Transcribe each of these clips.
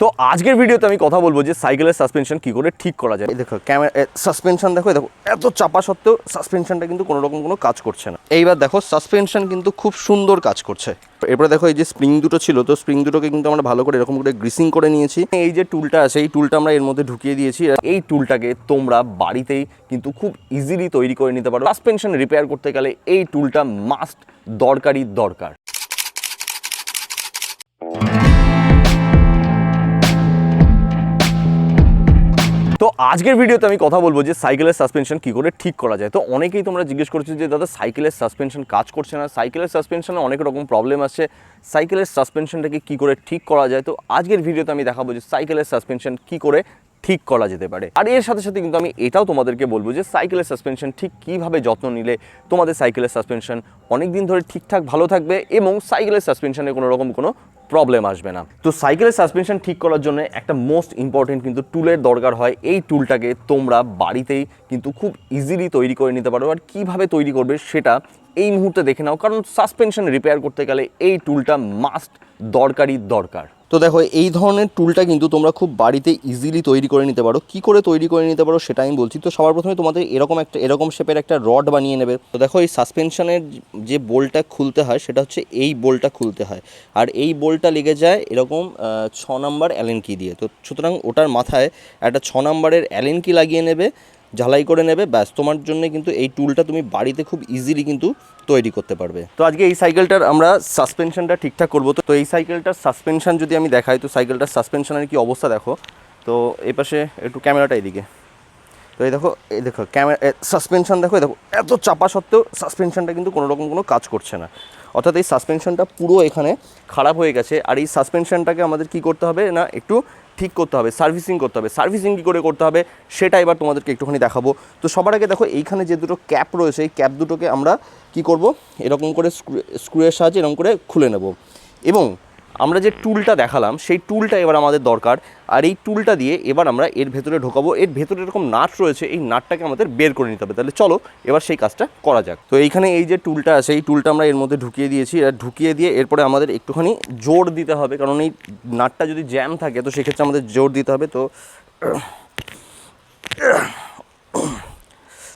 তো আজকের ভিডিওতে আমি কথা বলব যে সাইকেলের সাসপেনশন কি করে ঠিক করা যায়। দেখো ক্যামেরা সাসপেনশন দেখো দেখো, এত চাপা সত্ত্বেও সাসপেনশনটা কিন্তু কোনো রকম কোনো কাজ করছে না। এইবার দেখো সাসপেনশন কিন্তু খুব সুন্দর কাজ করছে। এরপরে দেখো, এই যে স্প্রিং দুটো ছিল, তো স্প্রিং দুটোকে কিন্তু আমরা ভালো করে এরকম করে গ্রিসিং করে নিয়েছি। এই যে টুলটা আছে, এই টুলটা আমরা এর মধ্যে ঢুকিয়ে দিয়েছি। এই টুলটাকে তোমরা বাড়িতেই কিন্তু খুব ইজিলি তৈরি করে নিতে পারো। সাসপেনশন রিপেয়ার করতে গেলে এই টুলটা মাস্ট দরকারই দরকার। তো আজকের ভিডিওতে আমি কথা বলব যে সাইকেলের সাসপেনশন কী করে ঠিক করা যায়। তো অনেকেই তোমরা জিজ্ঞেস করছ যে, দাদা, সাইকেলের সাসপেনশন কাজ করছে না? সাইকেলের সাসপেনশনে অনেক রকম প্রবলেম আছে সাইকেলের সাসপেনশনটাকে কী করে ঠিক করা যায়? তো আজকের ভিডিওতে আমি দেখাবো যে সাইকেলের সাসপেনশন কী করে ঠিক করা যেতে পারে। আর এর সাথে সাথে কিন্তু আমি এটাও তোমাদেরকে বলব যে সাইকেলের সাসপেনশন ঠিক কীভাবে যত্ন নিলে তোমাদের সাইকেলের সাসপেনশন অনেক দিন ধরে ঠিকঠাক ভালো থাকবে এবং সাইকেলের সাসপেনশনে কোনো রকম কোনো প্রবলেম আসবে না। তো সাইকেলের সাসপেনশন ঠিক করার জন্য একটা মোস্ট ইম্পর্টেন্ট কিন্তু টুলের দরকার হয়। এই টুলটাকে তোমরা বাড়িতেই কিন্তু খুব ইজিলি তৈরি করে নিতে পারো। আর কীভাবে তৈরি করবে সেটা এই মুহূর্তে দেখে নাও। কারণ সাসপেনশন রিপেয়ার করতে গেলে এই টুলটা মাস্ট দরকারই দরকার। তো দেখো, এই ধরনের টুলটা কিন্তু তোমরা খুব বাড়িতে ইজিলি তৈরি করে নিতে পারো। কি করে তৈরি করে নিতে পারো সেটা আমি বলছি। তো সবার প্রথমে তোমাদের এরকম একটা, এরকম শেপের একটা রড বানিয়ে নেবে। তো দেখো, এই সাসপেনশনের যে বোলটা খুলতে হয়, সেটা হচ্ছে এই বোল্টটা খুলতে হয়। আর এই বোল্টটা লেগে যায় এরকম ছ নাম্বার অ্যালেন কি দিয়ে। তো সুতরাং ওটার মাথায় একটা ছ নাম্বারের অ্যালেন কি লাগিয়ে নেবে। ঝালাই করে নেবে, ব্যাস, তোমার জন্য কিন্তু এই টুলটা তুমি বাড়িতে খুব ইজিলি কিন্তু তৈরি করতে পারবে। তো আজকে এই সাইকেলটার আমরা সাসপেনশনটা ঠিকঠাক করব। তো এই সাইকেলটার সাসপেনশন যদি আমি দেখাই, তো সাইকেলটার সাসপেনশনের কি অবস্থা দেখো? তো, এই পাশে একটু ক্যামেরাটা এদিকে তো এই দেখো এই দেখো ক্যামেরা সাসপেনশন দেখো দেখো, এত চাপা সত্ত্বেও সাসপেনশনটা কিন্তু কোনো রকম কোনো কাজ করছে না। অর্থাৎ এই সাসপেনশনটা পুরো এখানে খারাপ হয়ে গেছে। আর এই সাসপেনশনটাকে আমাদের কি করতে হবে না, একটু ঠিক করতে হবে, সার্ভিসিং করতে হবে। সার্ভিসিং কী করে করতে হবে সেটা এবার তোমাদেরকে একটুখানি দেখাবো। তো সবার আগে দেখো, এইখানে যে দুটো ক্যাপ রয়েছে, এই ক্যাপ দুটোকে আমরা কি করব? এরকম করে স্ক্রুয়ের সাহায্যে এরকম করে খুলে নেব। এবং আমরা যে টুলটা দেখালাম, সেই টুলটা এবার আমাদের দরকার। আর এই টুলটা দিয়ে এবার আমরা এর ভেতরে ঢোকাবো। এর ভেতরে এরকম নাট রয়েছে, এই নাটটাকে আমাদের বের করে নিতে হবে। তাহলে চলো, এবার সেই কাজটা করা যাক। তো এইখানে এই যে টুলটা আছে, এই টুলটা আমরা এর মধ্যে ঢুকিয়ে দিয়েছি। আর ঢুকিয়ে দিয়ে এরপরে আমাদের একটুখানি জোর দিতে হবে, কারণ এই নাটটা যদি জ্যাম থাকে, তো সেক্ষেত্রে আমাদের জোর দিতে হবে। তো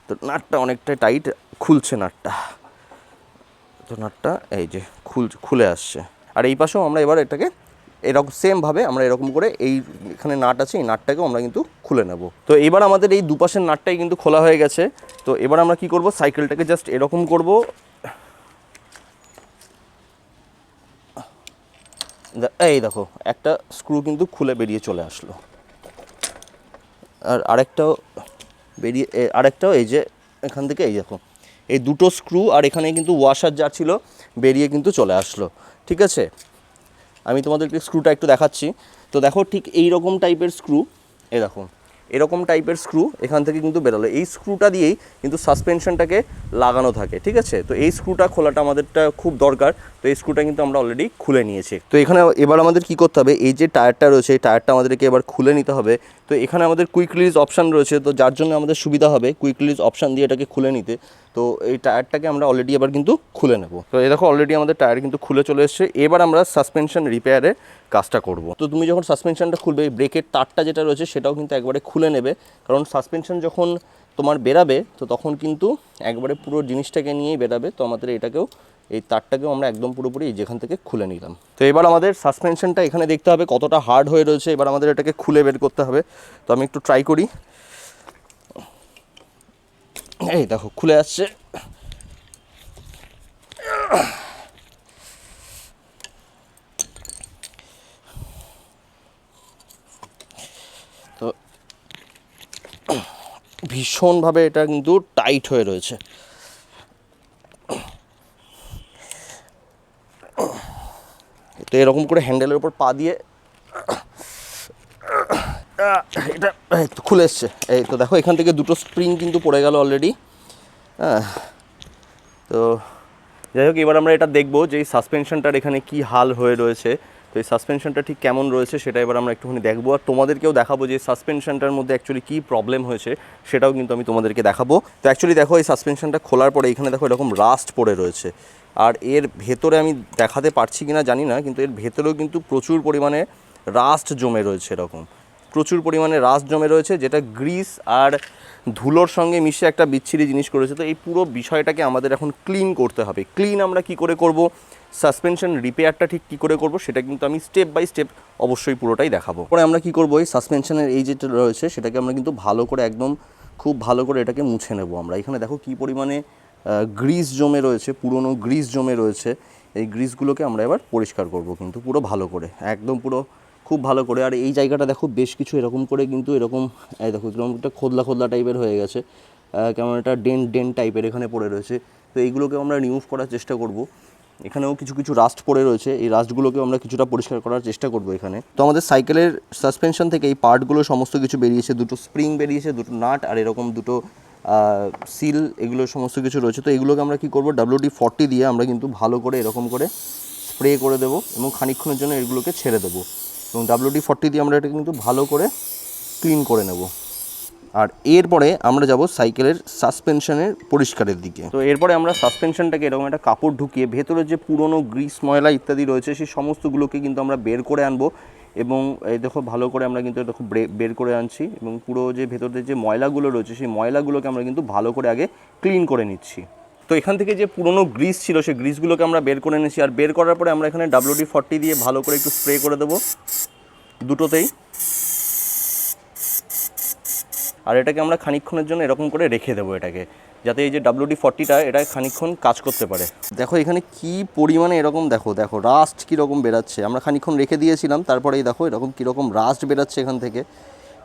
তো নাটটা অনেকটাই টাইট খুলছে নাটটা। তো নাটটা এই যে খুল, খুলে আসছে। আর এই পাশেও আমরা এবার এটাকে এরকম সেমভাবে আমরা এরকম করে এই এখানে নাট আছে, এই নাটটাকেও আমরা কিন্তু খুলে নেব। তো এবার আমাদের এই দুপাশের নাটটাই কিন্তু খোলা হয়ে গেছে। তো এবার আমরা কি করব? সাইকেলটাকে জাস্ট এরকম করব। এই দেখো, একটা স্ক্রু কিন্তু খুলে বেরিয়ে চলে আসলো। আর আরেকটাও বেরিয়ে আরেকটাও এই যে এখান থেকে এই দেখো। এই দুটো স্ক্রু আর এখানে কিন্তু ওয়াশার যা ছিল। বেরিয়ে কিন্তু চলে আসলো, ঠিক আছে? আমি তোমাদেরকে স্ক্রুটা একটু দেখাচ্ছি। তো দেখো ঠিক এই রকম টাইপের স্ক্রু এ দেখো, এরকম টাইপের স্ক্রু এখান থেকে কিন্তু বেরোলো। এই স্ক্রুটা দিয়েই কিন্তু সাসপেনশনটাকে লাগানো থাকে, ঠিক আছে? তো এই স্ক্রুটা খোলাটা আমাদেরটা খুব দরকার। তো এই স্ক্রুটা কিন্তু আমরা অলরেডি খুলে নিয়েছি। তো এখানে এবার আমাদের কি করতে হবে? এই যে টায়ারটা রয়েছে, এই টায়ারটা আমাদেরকে এবার খুলে নিতে হবে। তো এখানে আমাদের কুইক রিলিজ অপশান রয়েছে, তো যার জন্য আমাদের সুবিধা হবে কুইক রিলিজ অপশান দিয়ে এটাকে খুলে নিতে। তো এই টায়ারটাকে আমরা অলরেডি এবার কিন্তু খুলে নেব। তো এই দেখো অলরেডি আমাদের টায়ার কিন্তু খুলে চলে এসেছে। এবার আমরা সাসপেনশন রিপেয়ারের কাজটা করব। তো তুমি যখন সাসপেনশনটা খুলবে, এই ব্রেকের তারটা যেটা রয়েছে, সেটাও কিন্তু একবারে খুলে নেবে। কারণ সাসপেনশন যখন তোমার বেরাবে, তো তখন কিন্তু একবারে পুরো জিনিসটাকে নিয়েই বেরাবে, তো আমাদের এটাকেও এই তারটাকেও আমরা একদম পুরোপুরি যেখান থেকে খুলে নিলাম। তো এবার আমাদের সাসপেনশনটা এখানে দেখতে হবে, কতটা হার্ড হয়ে রয়েছে। এবার আমাদের এটাকে খুলে বের করতে হবে। তো আমি একটু ট্রাই করি। এই দেখো, খুলে আসছে। তো ভীষণভাবে এটা কিন্তু টাইট হয়ে রয়েছে। তো এরকম করে হ্যান্ডেলের উপর পা দিয়ে এটা খুলে এসছে। এই তো দেখো, এখান থেকে দুটো স্প্রিং কিন্তু পড়ে গেল অলরেডি হ্যাঁ তো যাই হোক, এবার আমরা এটা দেখব যে এই সাসপেনশনটার এখানে কি হাল হয়ে রয়েছে। তো এই সাসপেনশনটা ঠিক কেমন রয়েছে সেটা এবার আমরা একটুখানি দেখব। আর তোমাদেরকেও দেখাবো যে সাসপেনশনটার মধ্যে অ্যাকচুয়ালি কী প্রবলেম হয়েছে, সেটাও কিন্তু আমি তোমাদেরকে দেখাবো। তো অ্যাকচুয়ালি দেখো, এই সাসপেনশনটা খোলার পরে এখানে দেখো এরকম রাস্ট পড়ে রয়েছে। আর এর ভেতরে আমি দেখাতে পারছি কি না জানি না, কিন্তু এর ভেতরেও কিন্তু প্রচুর পরিমাণে রাস্ট জমে রয়েছে এরকম। প্রচুর পরিমাণে রাস্ট জমে রয়েছে, যেটা গ্রিস আর ধুলোর সঙ্গে মিশে একটা বিচ্ছিরি জিনিস করেছে। তো এই পুরো বিষয়টাকে আমাদের এখন ক্লিন করতে হবে। ক্লিন আমরা কি করে করব? সাসপেনশন রিপেয়ারটা ঠিক কী করে করব? সেটা কিন্তু আমি স্টেপ বাই স্টেপ অবশ্যই পুরোটাই দেখাবো। পরে আমরা কি করব? এই সাসপেনশনের এই যেটা রয়েছে, সেটাকে আমরা কিন্তু ভালো করে একদম খুব ভালো করে এটাকে মুছে নেব আমরা। এখানে দেখো কি পরিমাণে গ্রিস জমে রয়েছে, পুরনো গ্রিস জমে রয়েছে। এই গ্রিসগুলোকে আমরা এবার পরিষ্কার করব কিন্তু পুরো ভালো করে, একদম পুরো খুব ভালো করে। আর এই জায়গাটা দেখো বেশ কিছু এরকম করে কিন্তু এরকম, এই দেখো এরকম একটা খোদলা খোদলা টাইপের হয়ে গেছে। কেমন একটা ডেন ডেন টাইপের এখানে পড়ে রয়েছে। তো এইগুলোকে আমরা রিমুভ করার চেষ্টা করব। এখানেও কিছু কিছু রাস্ট পড়ে রয়েছে, এই রাস্টগুলোকে আমরা কিছুটা পরিষ্কার করার চেষ্টা করব এখানে। তো আমাদের সাইকেলের সাসপেনশন থেকে এই পার্টগুলো সমস্ত কিছু বেরিয়েছে, দুটো স্প্রিং বেরিয়েছে, দুটো নাট আর এরকম দুটো সিল এগুলো সমস্ত কিছু রয়েছে। তো এগুলোকে আমরা কি করব? ডাব্লিউডি ফর্টি দিয়ে আমরা কিন্তু ভালো করে এরকম করে স্প্রে করে দেবো এবং খানিকক্ষণের জন্য এগুলোকে ছেড়ে দেবো। এবং ডাব্লিউডি ফর্টি দিয়ে আমরা এটাকে কিন্তু ভালো করে ক্লিন করে নেব। আর এরপরে আমরা যাব সাইকেলের সাসপেনশনের পরিষ্কারের দিকে। তো এরপরে আমরা সাসপেনশনটাকে এরকম একটা কাপড় ঢুকিয়ে ভেতরে যে পুরনো গ্রিস ময়লা ইত্যাদি রয়েছে, সেই সমস্তগুলোকে কিন্তু আমরা বের করে আনব। এবং এই দেখো ভালো করে আমরা কিন্তু দেখো বের করে আনছি এবং পুরো যে ভেতরে যে ময়লাগুলো রয়েছে, সেই ময়লাগুলোকে আমরা কিন্তু ভালো করে আগে ক্লিন করে নিচ্ছি। তো এখান থেকে যে পুরনো গ্রিস ছিল, সেই গ্রিসগুলোকে আমরা বের করে নিচ্ছি আর বের করার পরে আমরা এখানে ডাব্লিউডি ফর্টি দিয়ে ভালো করে একটু স্প্রে করে দেবো দুটোতেই। আর এটাকে আমরা খানিকক্ষণের জন্য এরকম করে রেখে দেবো এটাকে। যাতে এই যে ডাব্লিউডি ফর্টিটা এটা খানিক্ষণ কাজ করতে পারে। দেখো, এখানে কি পরিমাণে এরকম, দেখো দেখো রাস্ট কীরকম বেরাচ্ছে আমরা খানিক্ষণ রেখে দিয়েছিলাম, তারপরেই দেখো, এরকম কীরকম রাস্ট বেরাচ্ছে এখান থেকে।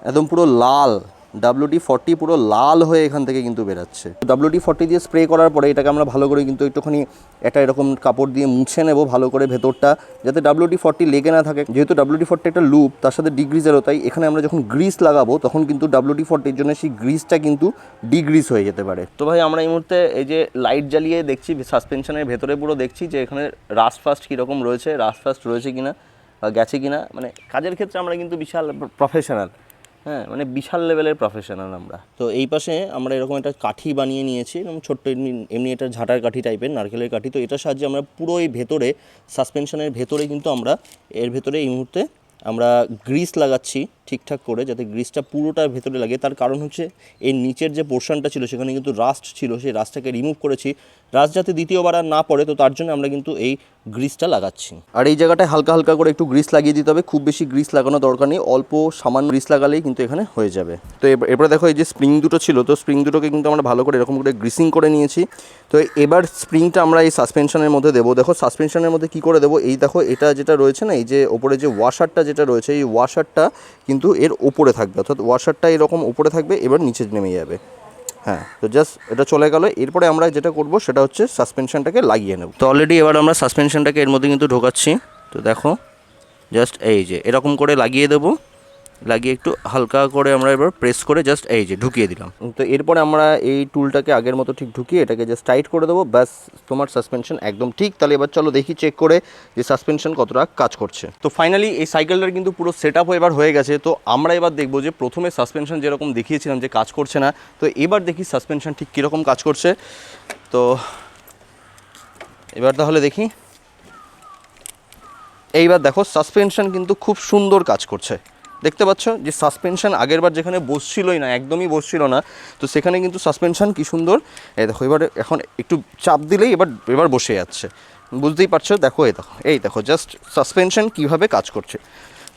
একদম পুরো লাল। ডাব্লিউডি ফর্টি পুরো লাল হয়ে এখান থেকে কিন্তু বেরাচ্ছে। ডাব্লিউডি ফর্টি দিয়ে স্প্রে করার পরে এটাকে আমরা ভালো করে কিন্তু একটুখানি একটা এরকম কাপড় দিয়ে মুছে নেব ভালো করে ভেতরটা, যাতে ডাব্লিউডি ফর্টি লেগে না থাকে। যেহেতু ডাব্লিউডি ফর্টি একটা লুপ তার সাথে ডিগ্রিজেরও তাই এখানে আমরা যখন গ্রিস লাগাবো, তখন কিন্তু ডাব্লিউডি ফর্টির জন্য সেই গ্রিসটা কিন্তু ডিগ্রিস হয়ে যেতে পারে। তো ভাই, আমরা এই মুহূর্তে এই যে লাইট জ্বালিয়ে দেখছি সাসপেনশনের ভেতরে পুরো দেখছি যে এখানে রাস্ট ফাস্ট কীরকম রয়েছে রাস্ট ফাস্ট রয়েছে কিনা গেছে কিনা মানে কাজের ক্ষেত্রে আমরা কিন্তু বিশাল প্রফেশনাল হ্যাঁ মানে বিশাল লেভেলের প্রফেশনাল আমরা। তো এই পাশে আমরা এরকম একটা কাঠি বানিয়ে নিয়েছি, এবং ছোট্ট এমনি এমনি এটা ঝাঁটার কাঠি টাইপের নারকেলের কাঠি। তো এটার সাহায্যে আমরা পুরো এই ভেতরে সাসপেনশনের ভেতরে কিন্তু আমরা, এর ভেতরে এই মুহূর্তে আমরা গ্রিস লাগাচ্ছি। ঠিকঠাক করে যাতে গ্রিসটা পুরোটার ভেতরে লাগে। তার কারণ হচ্ছে এর নিচের যে পোর্শনটা ছিল, সেখানে কিন্তু রাস্ট ছিল, সেই রাস্টটাকে রিমুভ করেছি। রাস্ট যাতে দ্বিতীয়বার আর না পড়ে, তো তার জন্য আমরা কিন্তু এই গ্রিসটা লাগাচ্ছি। আর এই জায়গাটায় হালকা হালকা করে একটু গ্রিস লাগিয়ে দিতে হবে। খুব বেশি গ্রিস লাগানো দরকার নেই, অল্প সামান্য গ্রিস লাগালেই কিন্তু এখানে হয়ে যাবে। তো এরপরে দেখো এই যে স্প্রিং দুটো ছিল, তো স্প্রিং দুটোকে কিন্তু আমরা ভালো করে এরকম করে গ্রিসিং করে নিয়েছি। তো এবার স্প্রিংটা আমরা এই সাসপেনশনের মধ্যে দেবো। দেখো সাসপেনশনের মধ্যে কি করে দেবো? এই দেখো এটা যেটা রয়েছে না, এই যে ওপরে যে ওয়াশারটা যেটা রয়েছে, এই ওয়াশারটা কিন্তু এর ওপরে থাকবে, অর্থাৎ ওয়াশারটা এরকম উপরে থাকবে, এবার নিচে নেমে যাবে। হ্যাঁ তো জাস্ট এটা চলে গেলো। এরপরে আমরা যেটা করব সেটা হচ্ছে সাসপেনশনটাকে লাগিয়ে নেব। তো অলরেডি এবার আমরা সাসপেনশনটাকে এর মধ্যে কিন্তু ঢোকাচ্ছি। তো দেখো জাস্ট এই যে, এরকম করে লাগিয়ে দেবো। লাগিয়ে একটু হালকা করে আমরা এবার প্রেস করে জাস্ট এই যে ঢুকিয়ে দিলাম। তো এরপরে আমরা এই টুলটাকে আগের মতো ঠিক ঢুকিয়ে এটাকে জাস্ট টাইট করে দেবো। ব্যাস, তোমার সাসপেনশন একদম ঠিক। তাহলে এবার চলো দেখি চেক করে যে সাসপেনশন কতটা কাজ করছে। তো ফাইনালি এই সাইকেলটার কিন্তু পুরো সেট আপ এবার হয়ে গেছে। তো আমরা এবার দেখব যে প্রথমে সাসপেনশন যেরকম দেখিয়েছিলাম যে কাজ করছে না, তো এবার দেখি সাসপেনশন ঠিক কীরকম কাজ করছে। তো এবার তাহলে দেখি। এইবার দেখো সাসপেনশন কিন্তু খুব সুন্দর কাজ করছে। দেখতে পাচ্ছ যে সাসপেনশন আগেরবার যেখানে বসছিলই না, একদমই বসছিল না, তো সেখানে কিন্তু সাসপেনশান কি সুন্দর। এই দেখো, এবার এখন একটু চাপ দিলেই এবার এবার বসে যাচ্ছে। বুঝতেই পারছ? দেখো, এই দেখো এই দেখো জাস্ট সাসপেনশান কীভাবে কাজ করছে।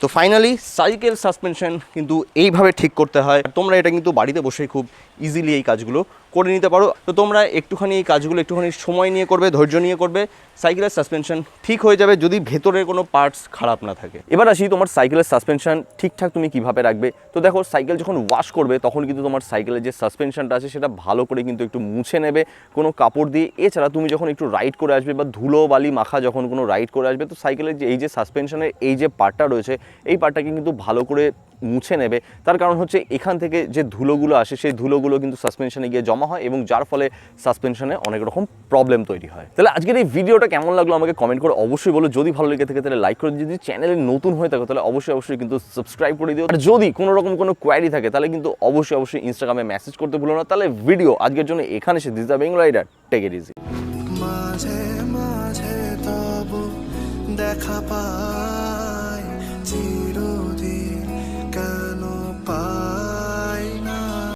তো ফাইনালি সাইকেল সাসপেনশন কিন্তু এইভাবে ঠিক করতে হয়। তোমরা এটা কিন্তু বাড়িতে বসেই খুব ইজিলি এই কাজগুলো করে নিতে পারো। তো তোমরা একটুখানি এই কাজগুলো একটুখানি সময় নিয়ে করবে, ধৈর্য নিয়ে করবে সাইকেলের সাসপেনশন ঠিক হয়ে যাবে যদি ভেতরের কোনো পার্টস খারাপ না থাকে। এবার আসি তোমার সাইকেলের সাসপেনশন ঠিকঠাক তুমি কীভাবে রাখবে? তো দেখো সাইকেল যখন ওয়াশ করবে তখন কিন্তু তোমার সাইকেলের যে সাসপেনশনটা আছে সেটা ভালো করে কিন্তু একটু মুছে নেবে, কোনো কাপড় দিয়ে। এছাড়া তুমি যখন একটু রাইড করে আসবে বা ধুলো, বালি, মাখা যখন কোনো রাইড করে আসবে, তো সাইকেলের যে এই যে সাসপেনশনের এই যে পার্টটা রয়েছে, এই পার্টটাকে কিন্তু ভালো করে মুছে নেবে। তার কারণ হচ্ছে এখান থেকে যে ধুলোগুলো আসে, সেই ধুলোগুলো কিন্তু সাসপেনশনে গিয়ে জমা হয় এবং যার ফলে সাসপেনশনে অনেক রকম প্রবলেম তৈরি হয়। তাহলে আজকের এই ভিডিওটা কেমন লাগল আমাকে কমেন্ট করে অবশ্যই বলো। যদি ভালো লেগে থাকে তাহলে লাইক করে। যদি চ্যানেলে নতুন হয়ে থাকে তাহলে অবশ্যই অবশ্যই কিন্তু সাবস্ক্রাইব করে দিও। আর যদি কোনো রকম কোনো কোয়ারি থাকে তাহলে কিন্তু অবশ্যই অবশ্যই ইনস্টাগ্রামে মেসেজ করতে ভুলো না। তাহলে ভিডিও আজকের জন্য এখানে সে this the Bengal rider take it easy মাঝে মাঝে দেখা পাই